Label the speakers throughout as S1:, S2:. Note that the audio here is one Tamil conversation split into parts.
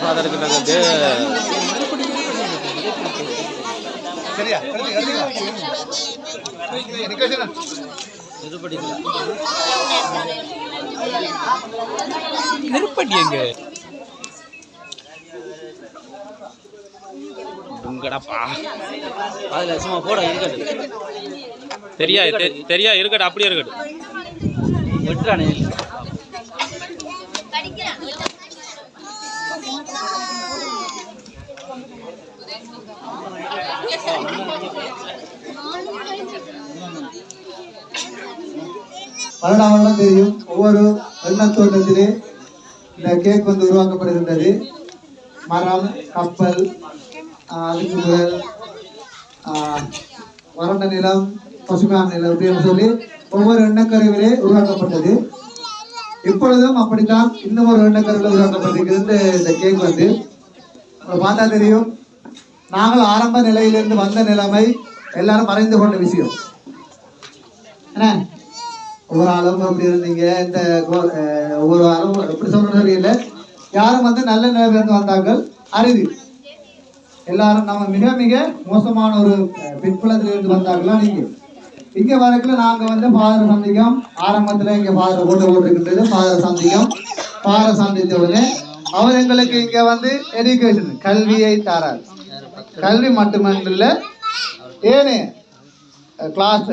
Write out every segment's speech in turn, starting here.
S1: ஃபாதருக்கு வந்து
S2: சரியா எடுத்து எடுத்துக்கலாம் நிக்கணும்
S3: நெருப்படி எங்க?
S1: உங்கடப்பா. அதில் சும்மா போட இருக்கட்டு தெரியா தெ- தெரியா இருக்கட்டும் அப்படியே இருக்கட்டும். விட்டுறானே.
S4: பன்னெண்டாம் வருடம் தெரியும் ஒவ்வொரு வெள்ளத்தோட்டத்திலே இந்த கேக் வந்து உருவாக்கப்படுகின்றது. மரம் கப்பல் ஆஹ் அதுக்கு முதல் வறண்ட நிலம் பசுமையான நிலம் அப்படின்னு சொல்லி ஒவ்வொரு எண்ணக்கருவிலே உருவாக்கப்பட்டது. இப்பொழுதும் அப்படித்தான் இன்னும் ஒரு எண்ணக்கருவில் உருவாக்கப்பட்டிருக்கிறது இந்த கேக் வந்து. பார்த்தா தெரியும். நாங்கள் ஆரம்ப நிலையிலிருந்து வந்த நிலைமை எல்லாரும் மறைந்து கொண்ட விஷயம். என்ன? ஒவ்வொரு ஆளும் அப்படி இருந்தீங்க. இந்த கோ- ஒவ்வொரு ஆளும் எப்படி சொல்றது தெரியல. யாரும் வந்து நல்ல நிலையிலிருந்து வந்தார்கள். அரிது. எல்லாரும் நம்ம மிக மிக மோசமான ஒரு அஹ், பின்புலத்திலிருந்து வந்தாங்களா நீங்க. இங்க வரக்குல நாங்க வந்து பாதர சந்திக்கம் ஆரம்பத்துல இங்க பாதர போட்டு போட்டுக்கின்றது பாதர சந்திக்கம் பாதர சந்தித்த உடனே அவர் எங்களுக்கு இங்க வந்து எஜுகேஷன் கல்வியை தாரார். கல்வி மட்டுமல்ல ஏனே கிளாஸ்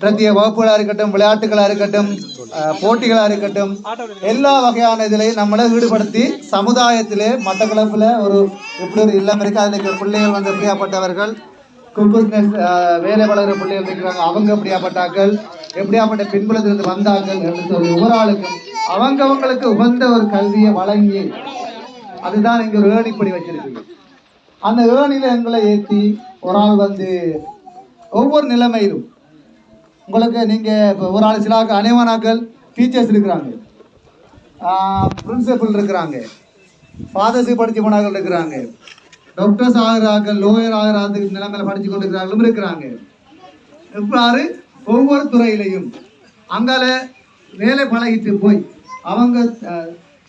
S4: பிரத்திய வகுப்புகளாக இருக்கட்டும் விளையாட்டுகளாக இருக்கட்டும் போட்டிகளாக இருக்கட்டும் எல்லா வகையான இதிலையும் நம்மளை ஈடுபடுத்தி சமுதாயத்திலே மட்டக்களப்பில் ஒரு எப்படி ஒரு இல்லம் இருக்குது அதில் இருக்கிற பிள்ளைகள் வந்து பிரியாப்பட்டவர்கள் கும்புஸ்னஸ் வேலை வளர்கிற பிள்ளைகள் இருக்கிறாங்க அவங்க எப்படியாப்பட்டாக்கள் எப்படியாப்பட்ட பின்புலத்திலிருந்து வந்தார்கள் என்று சொல்லி ஒவ்வொரு ஆளுக்கும் அவங்கவங்களுக்கு உகந்த ஒரு கல்வியை வழங்கி அதுதான் இங்கே ஒரு ஏணிப்படி வச்சிருக்கீங்க. அந்த ஏணியில நிலையங்களை ஏற்றி ஒரு ஆள் வந்து ஒவ்வொரு நிலைமையிலும். உங்களுக்கு நீங்கள் இப்போ ஒரு ஆள் சில அனைவனாக்கள் டீச்சர்ஸ் இருக்கிறாங்க. பிரின்சிபல் இருக்கிறாங்க. ஃபாதர்ஸுக்கு படித்த போனார்கள் இருக்கிறாங்க. டாக்டர்ஸ் ஆகிறார்கள் லோயர் ஆகிறாதுக்கு நிலைமையில படித்து கொண்டிருக்கிறார்களும் இருக்கிறாங்க. இவ்வாறு ஒவ்வொரு துறையிலையும் அங்கால வேலை பழகிட்டு போய் அவங்க